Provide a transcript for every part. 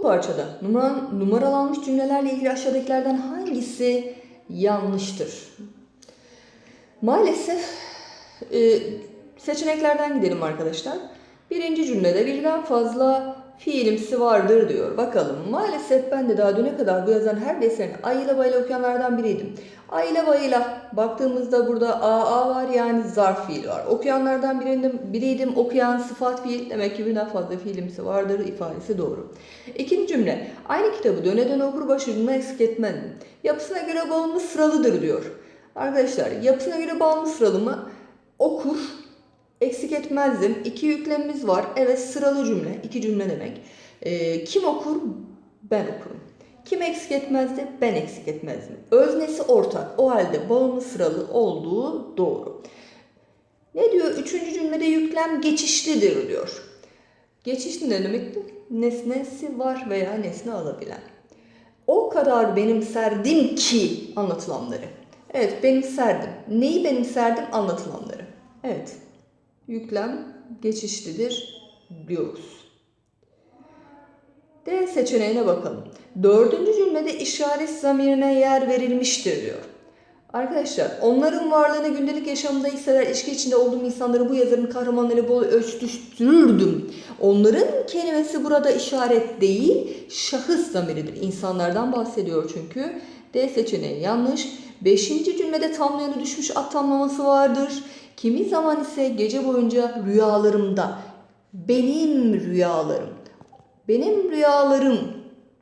Bu parçada numara, numaralanmış cümlelerle ilgili aşağıdakilerden hangisi yanlıştır? Maalesef e, seçeneklerden gidelim arkadaşlar. Birinci cümlede birden fazla fiilimsi vardır diyor. Bakalım maalesef ben de daha düne kadar bu yazan her eserini ayıla bayıla okuyanlardan biriydim. Ayıla bayıla baktığımızda burada aa var yani zarf fiil var. Okuyanlardan biriydim, biriydim okuyan sıfat fiil demek ki birden fazla fiilimsi vardır ifadesi doğru. İkinci cümle aynı kitabı döne döne okur başucuna eksik etmezdim. Yapısına göre bağımlı sıralıdır diyor. Arkadaşlar yapısına göre bağımlı sıralı mı? Okur, eksik etmezdim. İki yüklemimiz var. Evet sıralı cümle. iki cümle demek. Ee, kim okur? Ben okurum. Kim eksik etmezdi? Ben eksik etmezdim. Öznesi ortak. O halde bağımlı sıralı olduğu doğru. Ne diyor? Üçüncü cümlede yüklem geçişlidir diyor. Geçişli ne demekti? Nesnesi var veya nesne alabilen. O kadar benimserdim ki anlatılanları. Evet benimserdim. Neyi benimserdim? Anlatılanları. Evet. Yüklem geçişlidir diyoruz. D seçeneğine bakalım. Dördüncü cümlede işaret zamirine yer verilmiştir diyor. Arkadaşlar onların varlığını gündelik yaşamda hisseder, ilişki içinde olduğum insanları bu yazarın kahramanları bol ölçtüştürdüm. Onların kelimesi burada işaret değil, şahıs zamiridir. İnsanlardan bahsediyor çünkü. D seçeneği yanlış. Beşinci cümlede tamlayanı düşmüş at vardır. Kimi zaman ise gece boyunca rüyalarımda, benim rüyalarım, benim rüyalarım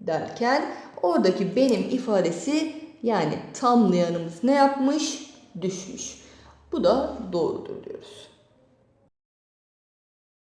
derken oradaki benim ifadesi yani tamlayanımız ne yapmış? Düşmüş. Bu da doğrudur diyoruz.